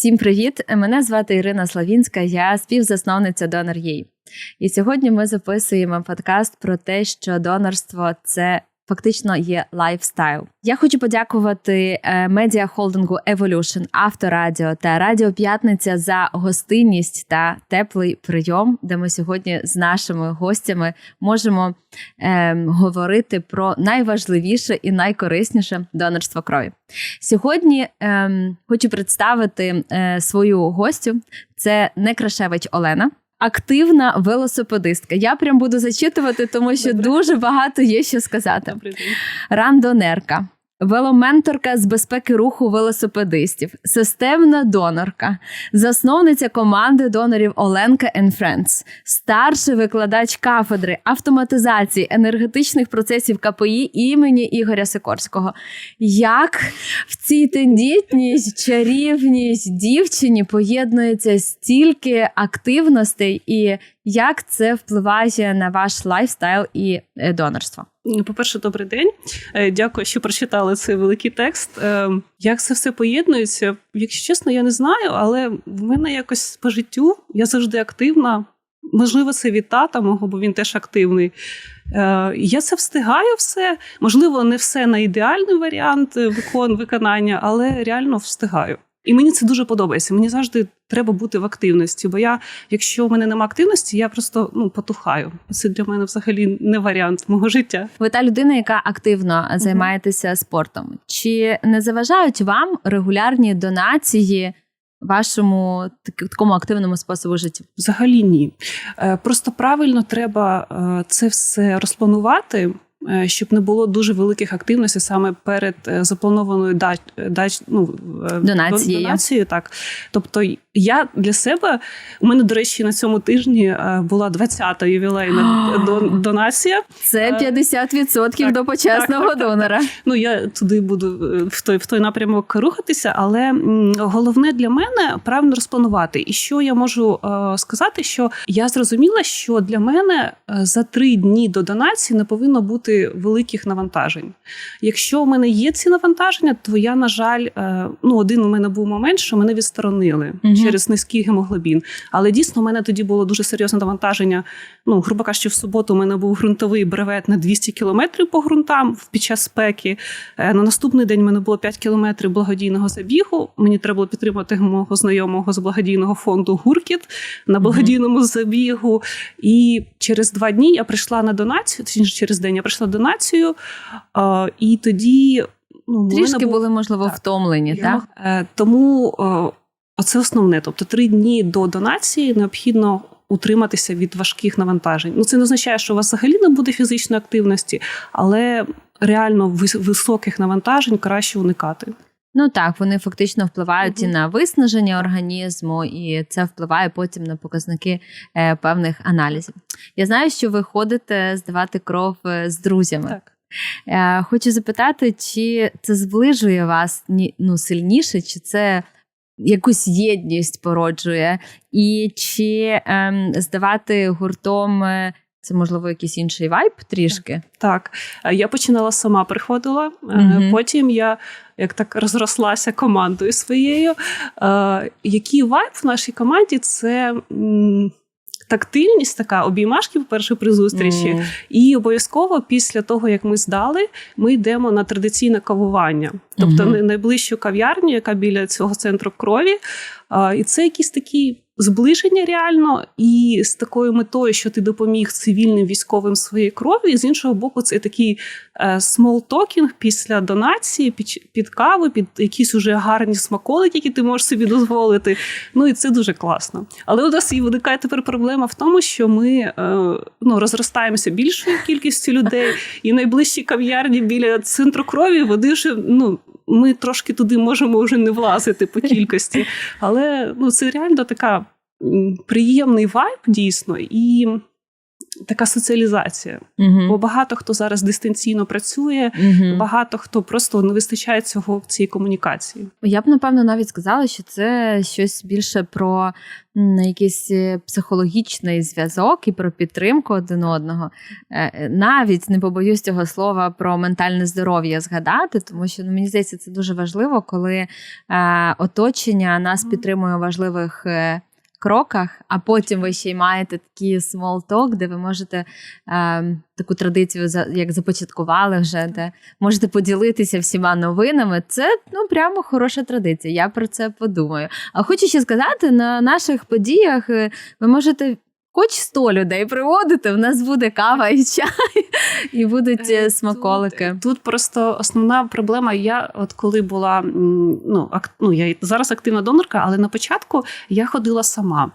Всім привіт! Мене звати Ірина Славінська, я співзасновниця Donor.ua. І сьогодні ми записуємо подкаст про те, що донорство це фактично є лайфстайл. Я хочу подякувати е, медіа холдингу Evolution, Авторадіо та Радіо П'ятниця за гостинність та теплий прийом, де ми сьогодні з нашими гостями можемо е, говорити про найважливіше і найкорисніше донорство крові. Сьогодні е, хочу представити е, свою гостю. Це Некрашевич Олена активна велосипедистка. Я прям буду зачитувати, тому що Добре. дуже багато є що сказати. Добре. Рандонерка. Веломенторка з безпеки руху велосипедистів, системна донорка, засновниця команди донорів Оленка Friends, старший викладач кафедри автоматизації енергетичних процесів КПІ імені Ігоря Сикорського. Як в цій тендітність, чарівність дівчині поєднується стільки активностей, і як це впливає на ваш лайфстайл і е, донорство? По-перше, добрий день. Е, Дякую, що прочитали цей великий текст. Е, Як це все поєднується? Якщо чесно, я не знаю, але в мене якось по життю я завжди активна. Можливо, це від тата мого, бо він теж активний. Е, Я це встигаю все. Можливо, не все на ідеальний варіант виконання, але реально встигаю. І мені це дуже подобається. Мені завжди треба бути в активності, бо я, якщо в мене немає активності, я просто ну потухаю. Це для мене взагалі не варіант мого життя. Ви та людина, яка активно займаєтеся спортом. Чи не заважають вам регулярні донації вашому так- такому активному способу життя? Взагалі ні. Е, Просто правильно треба е, це все розпланувати. Е, Щоб не було дуже великих активностей саме перед е, запланованою дач, дач, ну, е, Донацією. донацією. Так. Тобто я для себе, у мене, до речі, на цьому тижні е, була 20-та ювілейна донація. Це Е, 50% так, до почесного так, так, так. донора. Ну я туди буду е, в той в той напрямок рухатися, але головне для мене правильно розпланувати. І що я можу е, сказати, що я зрозуміла, що для мене е, за три дні до донації не повинно бути великих навантажень. Якщо в мене є ці навантаження, то я, на жаль, е, ну один у мене був момент, що мене відсторонили Мгм. через низький гемоглобін. Але дійсно, у мене тоді було дуже серйозне навантаження. Ну, грубо кажучи, в суботу у мене був ґрунтовий бревет на 200 кілометрів по ґрунтам під час спеки. Е, На наступний день в мене було 5 кілометрів благодійного забігу. Мені треба було підтримати мого знайомого з благодійного фонду Гуркіт на благодійному забігу. І через два дні я прийшла на донацію, точніше через день я прийшла на донацію. І тоді ну, Трішки були, можливо, Так. втомлені, я так? мог- е, Тому е, оце основне. Тобто три дні до донації необхідно утриматися від важких навантажень. Ну це не означає, що у вас взагалі не буде фізичної активності, але реально вис- високих навантажень краще уникати. Ну так, вони фактично впливають і на виснаження організму, і це впливає потім на показники е, певних аналізів. Я знаю, що ви ходите здавати кров е, з друзями. Так. Е, Хочу запитати, чи це зближує вас ну, сильніше, чи це якусь єдність породжує, і чи ем, здавати гуртом е, це можливо якийсь інший вайб трішки? Так, Е, я починала сама, приходила. Мгм. Потім я як так розрослася командою своєю. Е, Який вайб в нашій команді це. Тактильність така, обіймашки, по-перше, при зустрічі. М. І обов'язково після того, як ми здали, ми йдемо на традиційне кавування, тобто на найближчу кав'ярню, яка біля цього центру крові. І це якісь такі зближення реально, і з такою метою, що ти допоміг цивільним військовим своєї крові. І з іншого боку, це такий е, small talking після донації, під, під каву, під якісь уже гарні смаколики, які ти можеш собі дозволити. Ну і це дуже класно. Але у нас і виникає тепер проблема в тому, що ми е, ну, розростаємося більшою кількістю людей, і найближчі кав'ярні біля центру крові вони вже ну. Ми трошки туди можемо вже не влазити по кількості, але ну це реально така приємний вайб, дійсно. І така соціалізація. Угу. Бо багато хто зараз дистанційно працює, Угу. багато хто просто не вистачає цього в цій комунікації. Я б напевно навіть сказала, що це щось більше про якийсь е, психологічний зв'язок і про підтримку один одного. Е, е, Навіть не побоюсь цього слова про ментальне здоров'я згадати, тому що ну, мені здається, це дуже важливо, коли оточення нас підтримує важливих. Кроках, а потім ви ще й маєте такий small talk, де ви можете е, таку традицію як започаткували вже, де можете поділитися всіма новинами. Це ну прямо хороша традиція. Я про це подумаю. А хочу ще сказати, на наших подіях е, ви можете. Хоч 100 людей приводити, в нас буде кава і чай, і будуть е, смаколики. Тут, тут просто основна проблема. Я, от коли була ну, ак, ну я зараз активна донорка, але на початку я ходила сама.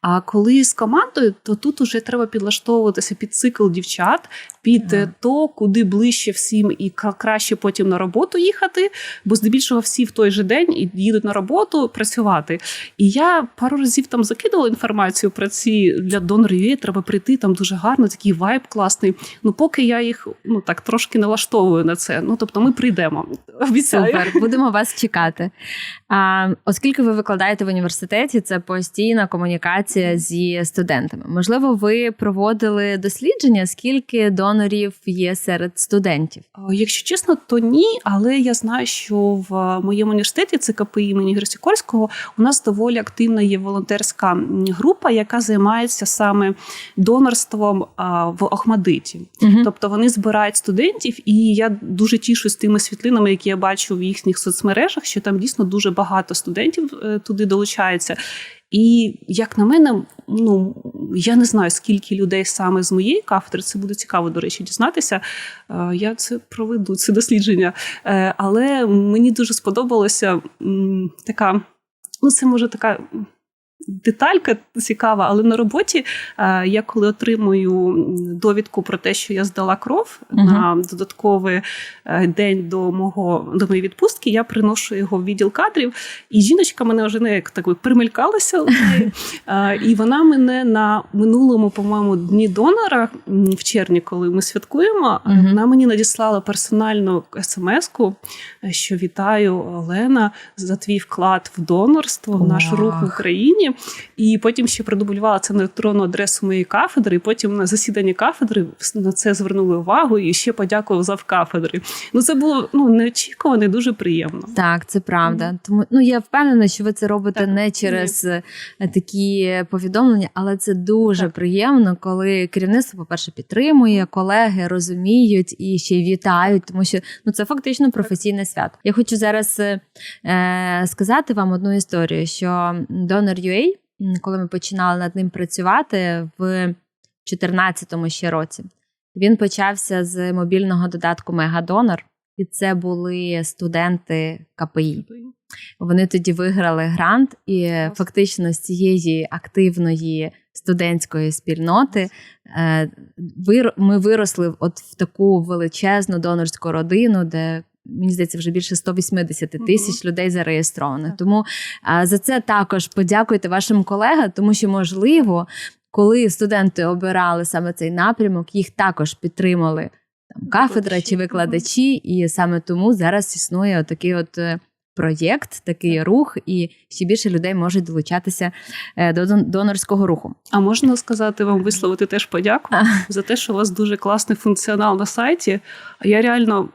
А коли з командою, то тут уже треба підлаштовуватися під цикл дівчат, під е, то, куди ближче всім і краще потім на роботу їхати, бо здебільшого всі в той же день їдуть на роботу працювати. І я пару разів там закидувала інформацію про ці для донорів. Треба прийти, там дуже гарно, такий вайб класний. Ну, поки я їх ну так трошки налаштовую на це. Ну тобто, ми прийдемо. Обіцяю. Супер, будемо вас чекати. А, оскільки ви викладаєте в університеті, це постійна комунікація зі студентами. Можливо, ви проводили дослідження, скільки донорів є серед студентів? Якщо чесно, то ні, але я знаю, що в моєму університеті це КПІ імені Ігоря Сікорського, у нас доволі активна є волонтерська група, яка займається саме донорством в Охмадиті. Угу. Тобто вони збирають студентів, і я дуже тішусь тими світлинами, які я бачу в їхніх соцмережах, що там дійсно дуже багато студентів е, туди долучається. І як на мене, ну я не знаю, скільки людей саме з моєї кафедри. Це буде цікаво, до речі, дізнатися. Е, Я це проведу, це дослідження. Е, Але мені дуже сподобалася така, ну це може така. Деталька цікава, але на роботі е, я коли отримую довідку про те, що я здала кров Мгм. на додатковий е, день до мого до моєї відпустки, я приношу його в відділ кадрів, і жіночка мене вже не як так би примелькалася. Е, І вона мене на минулому, по-моєму, дні донора в червні, коли ми святкуємо, Мгм. вона мені надіслала персональну смс-ку, що вітаю Олена за твій вклад в донорство в наш рух в Україні. І потім ще продублювала це на електронну адресу моєї кафедри. І потім на засіданні кафедри на це звернули увагу і ще подякував зав кафедри. Ну це було ну неочікувано, і дуже приємно. Так, це правда. Тому ну я впевнена, що ви це робите Так, не через е, такі повідомлення, але це дуже Так. приємно, коли керівництво, по-перше, підтримує, колеги розуміють і ще й вітають, тому що ну це фактично професійне свято. Я хочу зараз е, е, сказати вам одну історію, що Donor.ua, м, коли ми починали над ним працювати в 2014 ще році, він почався з мобільного додатку Мегадонор. І це були студенти КПІ. Вони тоді виграли грант, і фактично з цієї активної студентської спільноти е, ми виросли от в таку величезну донорську родину, де мені здається, вже більше 180 Мгм. тисяч людей зареєстровано. Тому за це також подякуйте вашим колегам, тому що можливо, коли студенти обирали саме цей напрямок, їх також підтримали там кафедра чи викладачі, і саме тому зараз існує такий от е, проєкт, такий рух, і ще більше людей можуть долучатися е, до донорського руху. А можна сказати вам висловити теж подяку А. за те, що у вас дуже класний функціонал на сайті. Я реально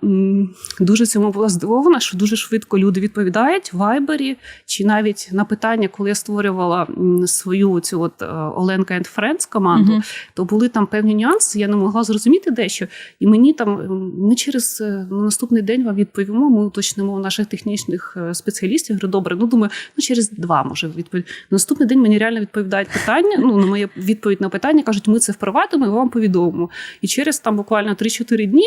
дуже цьому була здивована, що дуже швидко люди відповідають в Вайбері, чи навіть на питання, коли я створювала свою цю от е, Оленка and Friends команду, Мгм. то були там певні нюанси, я не могла зрозуміти дещо. І мені там ми через е, наступний день вам відповімо. Ми уточнимо наших технічних е, спеціалістів. Говорю, добре, ну думаю, ну через два може відповідь. Наступний день мені реально відповідають питання. Ну на моє відповідь на питання кажуть, ми це впровадимо і вам повідомимо. І через там буквально 3-4 дні.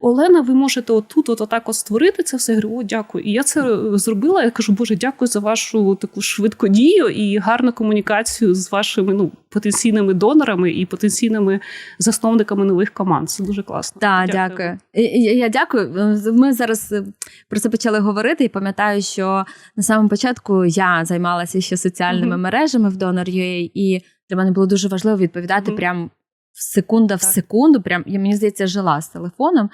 Олена, ви можете отут, от отак от створити це все. Я говорю, о, дякую. І я це е, зробила. Я кажу, Боже, дякую за вашу таку швидкодію і гарну комунікацію з вашими ну, потенційними донорами і потенційними засновниками нових команд. Це дуже класно. Так, дякую. І- Я, я дякую. Ми зараз е, про це почали говорити, і пам'ятаю, що на самому початку я займалася ще соціальними Мгм. мережами в Donor.ua, і для мене було дуже важливо відповідати Мгм. прям в секунда в Так. секунду. Прям я мені здається, жила з телефоном.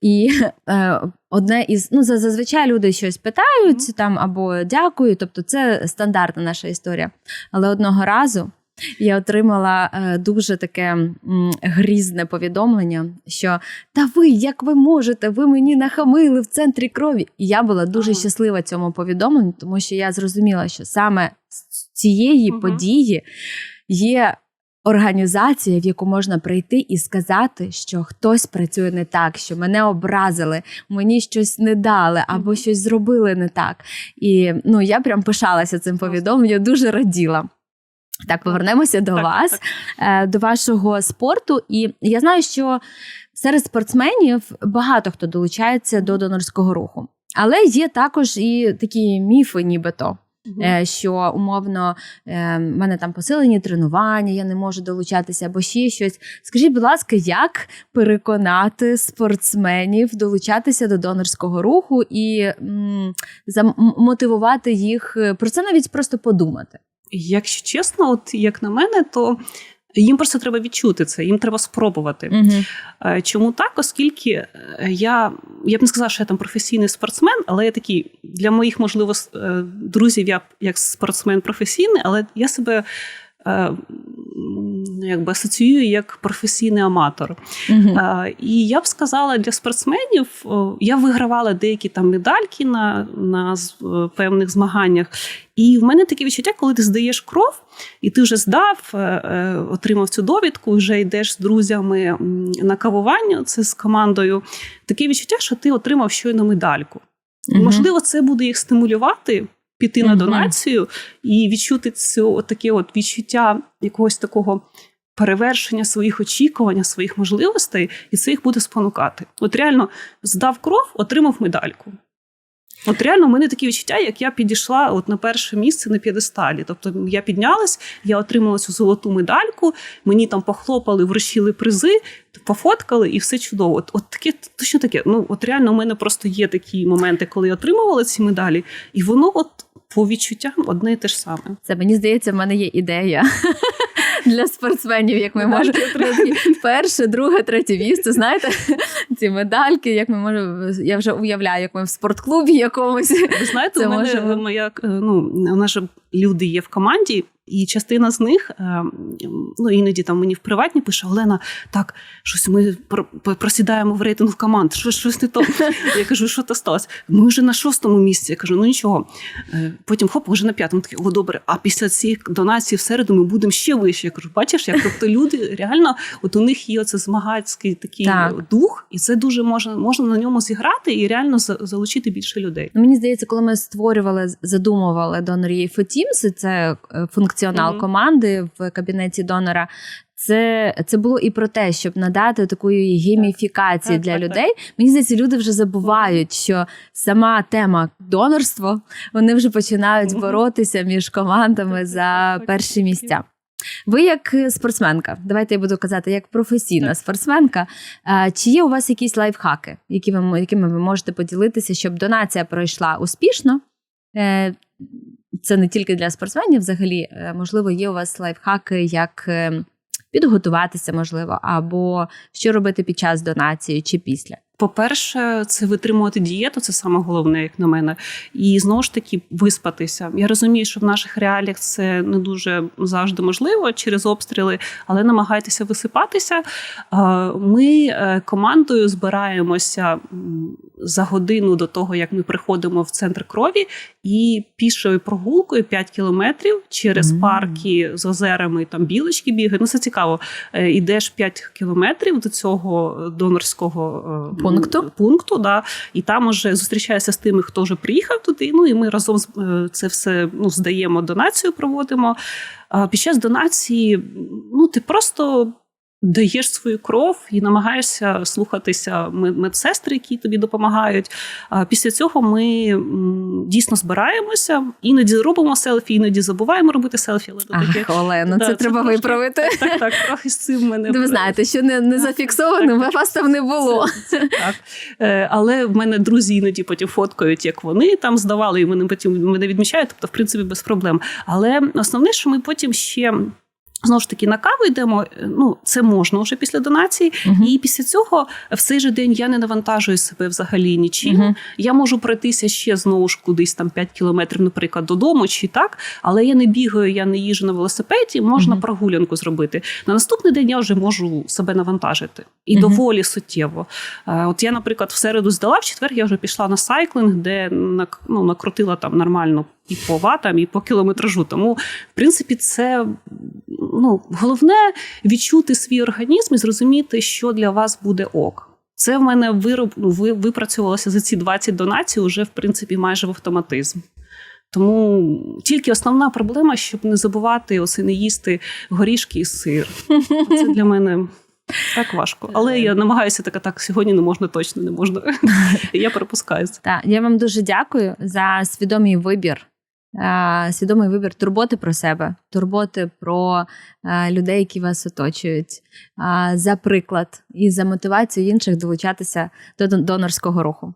І е, одне із ну зазвичай люди щось питають Мгм. там або дякую, тобто це стандартна наша історія. Але одного разу я отримала е, дуже таке м, грізне повідомлення, що та ви, як ви можете, ви мені нахамили в центрі крові. І я була дуже Ага. щаслива цьому повідомленню, тому що я зрозуміла, що саме з цієї Мгм. події є організація, в яку можна прийти і сказати, що хтось працює не так, що мене образили, мені щось не дали або щось зробили не так. І ну я прям пишалася цим повідомленням, дуже раділа. Так, повернемося до Так, вас, так. е, до вашого спорту. І я знаю, що серед спортсменів багато хто долучається до донорського руху. Але є також і такі міфи, нібито, Е, що умовно е, в мене там посилені тренування, я не можу долучатися або ще щось. Скажіть, будь ласка, як переконати спортсменів долучатися до донорського руху і м, зам- їх е, про це навіть просто подумати? Якщо чесно, от як на мене, то їм просто треба відчути це, їм треба спробувати. Угу. Чому так? Оскільки е, я, я б не сказала, що я там професійний спортсмен, але я такий для моїх, можливо, е, друзів я як спортсмен професійний, але я себе якби асоціюю як професійний аматор. Угу. Е, І я б сказала для спортсменів, я вигравала деякі там медальки на, на е, певних змаганнях. І в мене таке відчуття, коли ти здаєш кров, і ти вже здав, е, е, отримав цю довідку, вже йдеш з друзями на кавування, це з командою. Таке відчуття, що ти отримав щойно медальку. Можливо, це буде їх стимулювати. Піти на донацію і відчути цю таке от відчуття якогось такого перевершення своїх очікувань, своїх можливостей, і це їх буде спонукати. От реально здав кров, отримав медальку. От реально, в мене такі відчуття, як я підійшла от на перше місце на п'єдесталі. Тобто я піднялась, я отримала цю золоту медальку, мені там похлопали, вручили призи, пофоткали, і все чудово. От, от таке точно таке. Ну от реально, у мене просто є такі моменти, коли я отримувала ці медалі, і воно от по відчуттям одне і те ж саме. Це мені здається, в мене є ідея для спортсменів, як ми можемо перше, друге, третє місце. Знаєте, ці медальки, як ми можемо. Я вже уявляю, як ми в спортклубі якомусь. Ви знаєте, Це у мене може- моя е, ну же люди є в команді, і частина з них е, ну іноді там мені в приватні пише Олена, так щось ми про- про- просідаємо в рейтинг команд. Щось щось не то. Я кажу, що то сталося? Ми вже на шостому місці. Я кажу, ну нічого. Е, Потім хоп, вже на п'ятому. Такі, о, добре. А після цих донацій в середу ми будемо ще вище. Я кажу, бачиш, як тобто люди реально, от у них є оце змагацький такий Так. дух, і це дуже можна можна на ньому зіграти і реально залучити більше людей. Ну, мені здається, коли ми створювали, задумували донор for Teams, це е, функціонал Мгм. команди в кабінеті донора. Це, це було і про те, щоб надати такої гейміфікації Так, для так, так. людей. Мені здається, люди вже забувають, що сама тема донорство вони вже починають боротися між командами за так, так, перші місця. Ви як е, спортсменка, давайте я буду казати, як професійна Так. спортсменка. е, Чи є у вас якісь лайфхаки, які ви, якими ви можете поділитися, щоб донація пройшла успішно? Це не тільки для спортсменів, взагалі, е, можливо, є у вас лайфхаки, як е, підготуватися, можливо, або що робити під час донації чи після. По-перше, це витримувати дієту, це саме головне, як на мене. І знову ж таки виспатися. Я розумію, що в наших реаліях це не дуже завжди можливо через обстріли, але намагайтеся висипатися. Е, Ми е, командою збираємося за годину до того, як ми приходимо в центр крові, і пішою прогулкою 5 кілометрів через Мгм. парки з озерами, там білочки бігають. Ну це цікаво. Е, Ідеш 5 кілометрів до цього донорського Пункту? пункту да, і там уже зустрічаюся з тими, хто вже приїхав туди. Ну і ми разом е, це все ну, здаємо, донацію проводимо. Під час донації ну, ти просто. Даєш свою кров і намагаєшся слухатися мед- медсестри, які тобі допомагають. Після цього ми дійсно збираємося, іноді робимо селфі, іноді забуваємо робити селфі. Але то таке Ах, Олено, Да, це це треба трошки- виправити. так, так, трохи з цим мене Ви знаєте, що не, не зафіксовано, Так, так. вас там не було. Це, це так. Е, але в мене друзі іноді потім фоткають, як вони там здавали, і вони потім мене відмічають, тобто, в принципі, без проблем. Але основне, що ми потім ще. Знову ж таки, на каву йдемо. Ну, це можна вже після донації. Мгм. І після цього в цей же день я не навантажую себе взагалі нічим. Мгм. Я можу пройтися ще знову ж кудись там 5 кілометрів, наприклад, додому чи так, але я не бігаю, я не їжджу на велосипеді, можна Мгм. прогулянку зробити. На наступний день я вже можу себе навантажити і доволі суттєво. Е, От я, наприклад, в середу здала, в четвер я вже пішла на сайклинг, де ну, накрутила там нормально і по ватам, і по кілометражу. Тому, в принципі, це ну, головне відчути свій організм і зрозуміти, що для вас буде ок. Це в мене вироб, ну, ви, випрацювалося за ці 20 донацій вже, в принципі, майже в автоматизм. Тому тільки основна проблема, щоб не забувати оце не їсти горішки і сир. Це для мене так важко. Але я намагаюся так, а так сьогодні не можна, точно не можна. Я перепускаюся. Так, я вам дуже дякую за свідомий вибір. Свідомий вибір турботи про себе, турботи про людей, які вас оточують, за приклад і за мотивацію інших долучатися до донорського руху.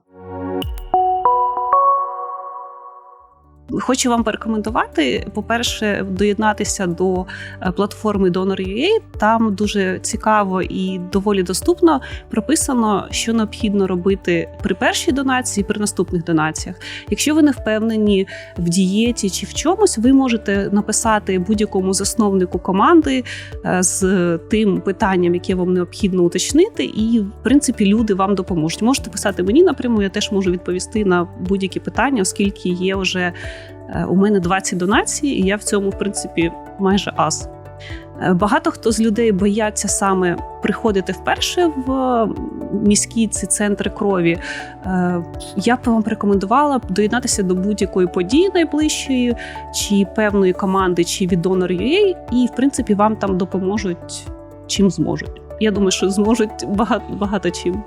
Хочу вам порекомендувати, по-перше, доєднатися до е, платформи Donor.ua. Там дуже цікаво і доволі доступно прописано, що необхідно робити при першій донації, при наступних донаціях. Якщо ви не впевнені в дієті чи в чомусь, ви можете написати будь-якому засновнику команди е, з тим питанням, яке вам необхідно уточнити, і в принципі люди вам допоможуть. Можете писати мені напряму, я теж можу відповісти на будь-які питання, оскільки є вже у мене 20 донацій, і я в цьому, в принципі, майже ас. Е, Багато хто з людей бояться саме приходити вперше в міські ці центри крові. Е, Я б вам порекомендувала б доєднатися до будь-якої події найближчої, чи певної команди, чи від Donor.ua, і в принципі вам там допоможуть чим зможуть. Я думаю, що зможуть багато, багато чим.